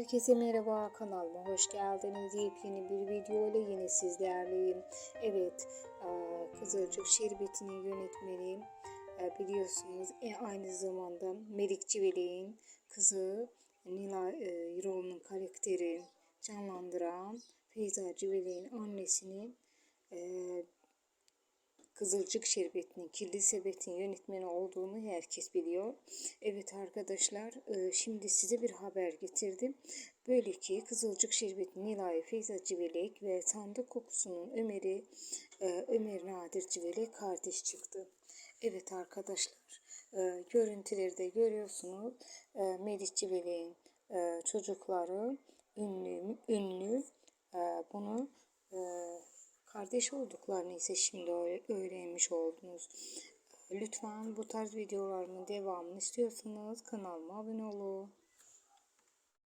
Herkese merhaba kanalıma hoş geldiniz. Yepyeni bir video ile yine sizlerleyim. Evet eee, Kızılcık Şerbeti'nin yönetmeni eee, biliyorsunuz e, aynı zamanda Melik Civelek'in kızı Nilay eee, Yıroğlu'nun karakteri canlandıran Feyza Civelek'in annesinin eee Kızılcık Şerbeti'nin, Kirli Sepet'in yönetmeni olduğunu herkes biliyor. Evet arkadaşlar, e, şimdi size bir haber getirdim. Böyle ki Kızılcık Şerbeti Nilay Feyza Civelek ve Sandık Kokusu'nun Ömer'i e, Ömer Nadir Civelek kardeş çıktı. Evet arkadaşlar, e, görüntüleri de görüyorsunuz. Melih Civelek'in çocukları ünlü, ünlü bunu kardeş olduklarını ise şimdi öğre- öğrenmiş oldunuz. Lütfen bu tarz videolarımın devamını istiyorsanız kanalıma abone olun.